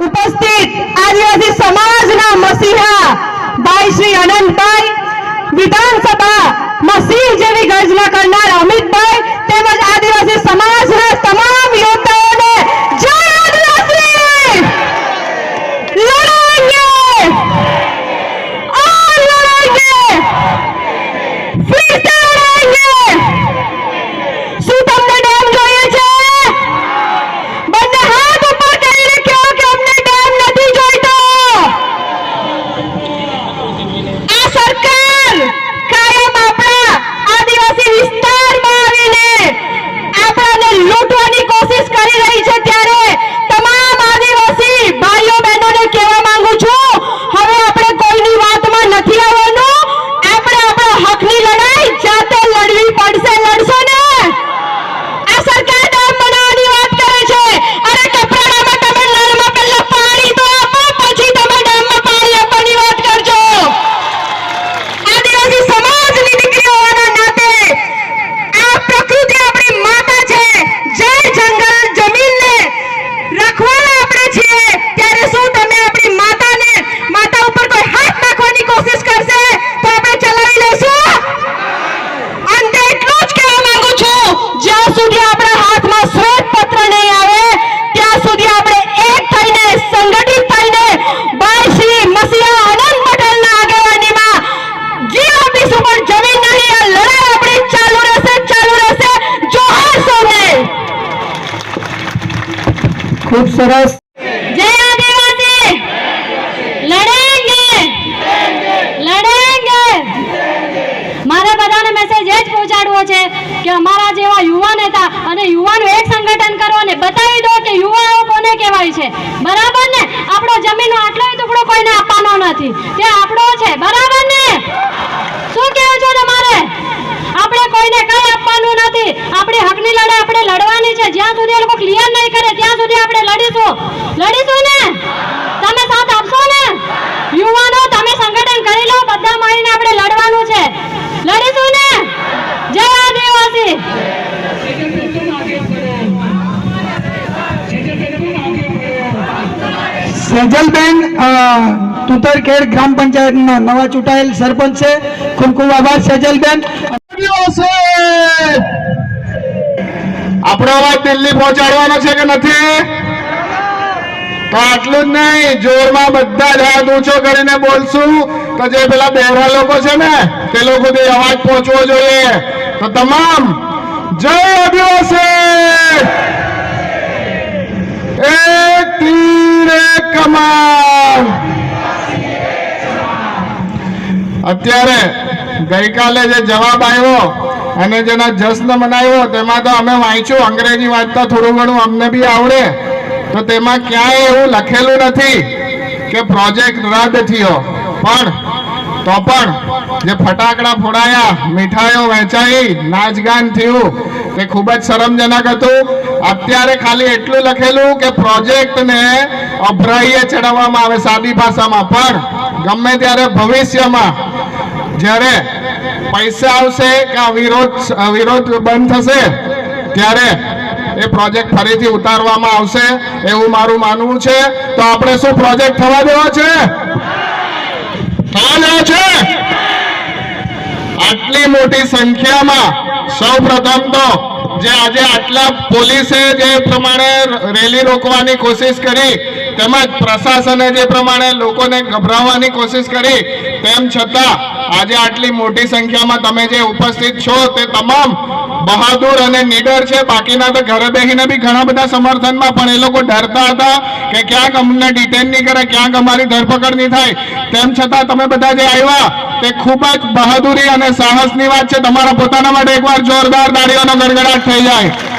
ઉપસ્થિત આદિવાસી સમાજના મસીહા ભાઈ શ્રી અનંતભાઈ વિધાનસભા મસીહ જેવી ગર્જના કરનાર અમિતભાઈ તેમજ ખૂબ સરસ. મારે બધાને મેસેજ જ પહોંચાડવો છે કે અમારા જેવા યુવા નેતા અને યુવાનો એક સંગઠન કરો કે યુવાઓ કોને કહેવાય છે. બરાબર ને? આપણો જમીનનો આટલો ટુકડો કોઈને આપવાનો નથી. તે આપણો છે. બરાબર ને? શું કહેવું છો તમારે? આપણે કોઈને કઈ આપવાનું નથી. આપણી હકની લડાઈ આપણે લડવાની છે. જ્યાં સુધી એ લોકો ક્લિયર નહીં કરે ત્યાં સુધી આપણે લડીશું. લડીશું ને? તમે સાથ આપશો ને? યુવાનો તમે સંગઠન કરી લો બધા મળીને આપણે લડવાનું છે. લડીશું ને? જય આદિવાસી. સેજલબેન તુતરખેડ ગ્રામ પંચાયતના નવા ચૂંટાયેલ સરપંચ છે. ખૂબ ખૂબ આભાર સેજલબેન. છે આપણો અવાજ દિલ્હી પહોંચાડવાનો છે કે નથી? તો આટલું જ નહીં, જોરમાં બધા જ હાથ ઊંચો કરીને બોલશું. તો જે પેલા બહેરા લોકો છે ને, તે લોકો સુધી અવાજ પહોંચવો જોઈએ. તો તમામ, જય આદિવાસી! એક તીર, એક કમાન અત્યારે ગઈકાલે જે જવાબ આવ્યો અને જેના જશ્ન મનાવ્યો તેમાં તો અમે વાંચ્યું, અંગ્રેજી વાંચતા થોડું ઘણું અમને બી આવડે. તો તેમાં ક્યાંય એવું લખેલું નથી કે પ્રોજેક્ટ રદ થયો. પણ, તો પણ, જે ફટાકડા ફોડાયા, મીઠાઈઓ વહેંચાઈ, નાચગાન થયું, તે ખૂબ જ શરમજનક હતું. અત્યારે ખાલી એટલું લખેલું કે પ્રોજેક્ટને અભરાઈએ ચડાવવામાં આવે સાદી ભાષામાં. પણ, ગમે ત્યારે ભવિષ્યમાં, જ્યારે પૈસા આવશે કે વિરોધ વિરોધ બંધ થશે? ત્યારે એ પ્રોજેક્ટ ફરીથી ઉતારવામાં આવશે એવું મારું માનવું છે. તો આપણે શું પ્રોજેક્ટ થવા દેવો છે? છે? આટલી મોટી સંખ્યામાં સૌ પ્રથમ તો જે આજે આટલા પોલીસે જે પ્રમાણે રેલી રોકવાની કોશિશ કરી તેમજ પ્રશાસને જે પ્રમાણે લોકોને ગભરાવવાની કોશિશ કરી, તેમ છતાં આજે આટલી મોટી સંખ્યામાં તમે જે ઉપસ્થિત છો તે તમામ બહાદુર અને નીડર છે. બાકીના તો ઘરે બેસીને બી ઘણા બધા સમર્થનમાં પણ એ લોકો ડરતા હતા કે ક્યાંક અમને ડિટેન નહીં કરે, ક્યાંક અમારી ધરપકડ નહીં થાય. તેમ છતાં તમે બધા જે આવ્યા, તે ખૂબ જ બહાદુરી અને સાહસની વાત છે. તમારા પોતાના માટે એકવાર જોરદાર દાડીઓનો ગડગડાટ થઈ જાય.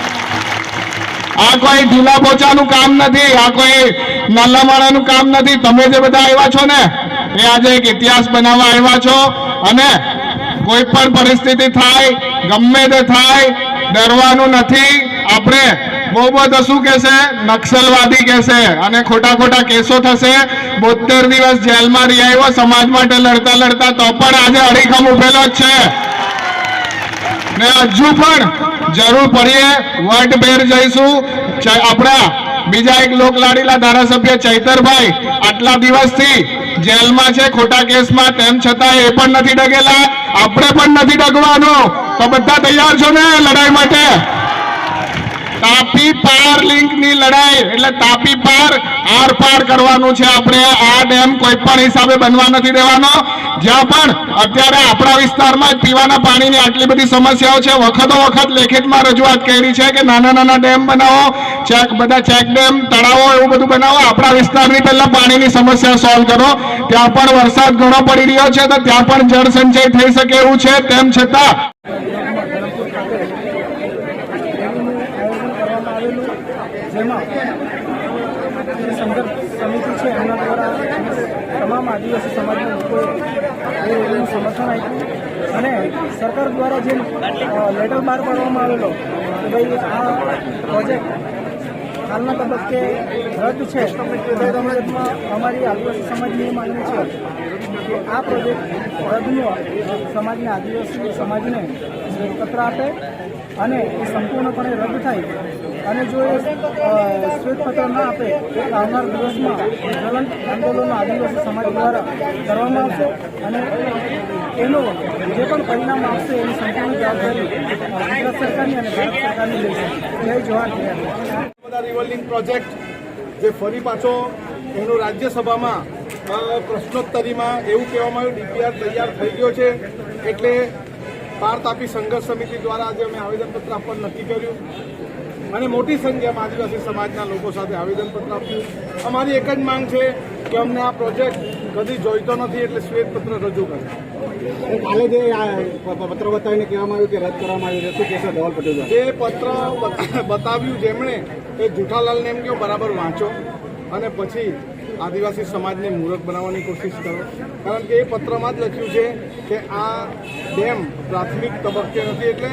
આ કોઈ ઢીલા પોચાનું કામ નથી, આ કોઈ નાલા માળાનું કામ નથી. તમે જે બધા આવ્યા છો ને, એ આજે એક ઇતિહાસ બનાવવા આવ્યા છો. અને કોઈ પણ પરિસ્થિતિ થાય, ગમે તે થાય, ડરવાનું નથી. આપણે બહુ બધો શું કહેશે? નક્સલવાદી કહેશે. અને ખોટા ખોટા કેસો થશે. બોતેર દિવસ જેલમાં રહી આવ્યો સમાજ માટે લડતા લડતા તો પણ આજે અડીખમ ઉભેલો જ છે. ને હજુ પણ જરૂર પડીએ, વટ બેર જઈશું. આપણા બીજા એક લોકલાડીલા ધારાસભ્ય ચૈતરભાઈ આટલા દિવસથી જેલમાં છે, ખોટા કેસમાં, તેમ છતાં એ પણ નથી ડગેલા. આપણે પણ નથી ડગવાનું. તો બધા તૈયાર છો ને લડાઈ માટે? તાપી પાર લિંકની લડાઈ એટલે તાપી પાર આર પાર કરવાનું છે આપણે. આ ડેમ કોઈ પણ હિસાબે બનવા નથી દેવાનો. જ્યાં પણ અત્યારે આપણા વિસ્તારમાં પીવાના પાણીની આટલી બધી સમસ્યાઓ છે. વખતો વખત લેખિતમાં રજૂઆત કરી છે કે નાના નાના ડેમ બનાવો, ચેક બધા ચેક ડેમ, તળાવો એવું બધું બનાવો. આપણા વિસ્તારની પહેલા પાણીની સમસ્યા સોલ્વ કરો. ત્યાં પણ વરસાદ ઘણો પડી રહ્યો છે તો ત્યાં પણ જળ સંચય થઈ શકે એવું છે. તેમ છતાં આવેલું જેમાં જે સંઘર્ષ સમિતિ છે એમના દ્વારા તમામ આદિવાસી સમાજના લોકોએ એ રેલીનું સમર્થન આપ્યું. અને સરકાર દ્વારા જે લેટર બહાર પાડવામાં આવેલો, કે ભાઈ આ પ્રોજેક્ટ હાલના તબક્કે રદ છે અમારી આદિવાસી સમાજની એ છે કે આ પ્રોજેક્ટ રદનો સમાજને, આદિવાસી સમાજને પત્ર આપે અને એ સંપૂર્ણપણે રદ થાય. અને જો એ શ્વેતપત્ર ના આપે, તો આવનાર દિવસમાં જ્વલંત આંદોલન આદિવાસી સમાજ દ્વારા કરવામાં આવશે અને એનું જે પણ પરિણામ આવશે એની સંપૂર્ણ જવાબદારી ગુજરાત સરકારની અને ભારત સરકારની લેશે જય. નર્મદા રિવરલિંક પ્રોજેક્ટ જે ફરી પાછો એનું રાજ્યસભામાં પ્રશ્નોત્તરીમાં એવું કહેવામાં આવ્યું, ડીપીઆર તૈયાર થઈ ગયો છે. એટલે પાર તાપી સંઘર્ષ સમિતિ દ્વારા આજે અમે આવેદનપત્ર આપવાનું નક્કી કર્યું. અને મોટી સંખ્યામાં આદિવાસી સમાજના લોકો સાથે આવેદનપત્ર આપ્યું. અમારી એક જ માંગ છે કે અમને આ પ્રોજેક્ટ કદી જોઈતો નથી એટલે શ્વેતપત્ર રજૂ કરે. કાલે જે પત્ર બતાવીને કહેવામાં આવ્યું કે રદ કરવામાં આવ્યું શું કહેશો ધવલ પટેલ જે પત્ર બતાવ્યું જેમણે એ જુઠાલાલને એમ કહ્યું બરાબર વાંચો. અને પછી આદિવાસી સમાજને મૂર્ખ બનાવવાની કોશિશ કરો. કારણ કે એ પત્રમાં જ લખ્યું છે કે આ ડેમ પ્રાથમિક તબક્કે નથી એટલે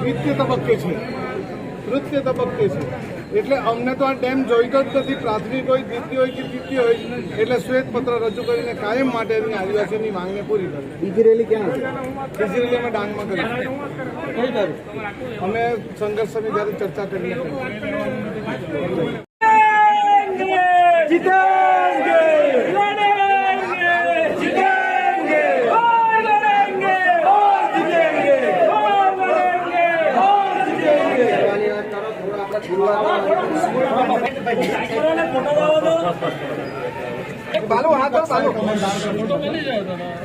દ્વિતીય તબક્કે છે. તૃતીય તબક્કે છે. એટલે અમને તો આ ડેમ જોઈતો જ નથી પ્રાથમિક હોય દ્વિતીય હોય કે તૃતીય હોય એટલે શ્વેતપત્ર રજૂ કરીને કાયમ માટેની આદિવાસીની માંગને પૂરી કરી. બીજી રેલી ક્યાં હતી? બીજી રેલી અમે ડાંગમાં કરી. અમે સંઘર્ષ સમિતિ કરીને કરી.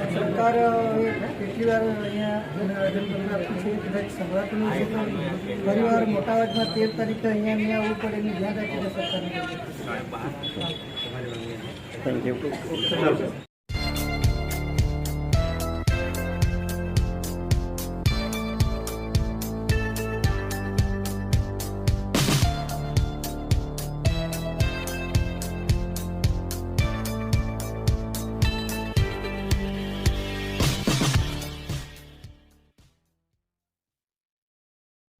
સરકાર કેટલી વાર અહીંયા આવેદનપત્ર આપ્યું છે કદાચ સંભળાતું ફરીવાર મોટા અવાજમાં તેર તારીખે અહીંયા અહીંયા આવવું પડે એનું ધ્યાન રાખીને સરકારને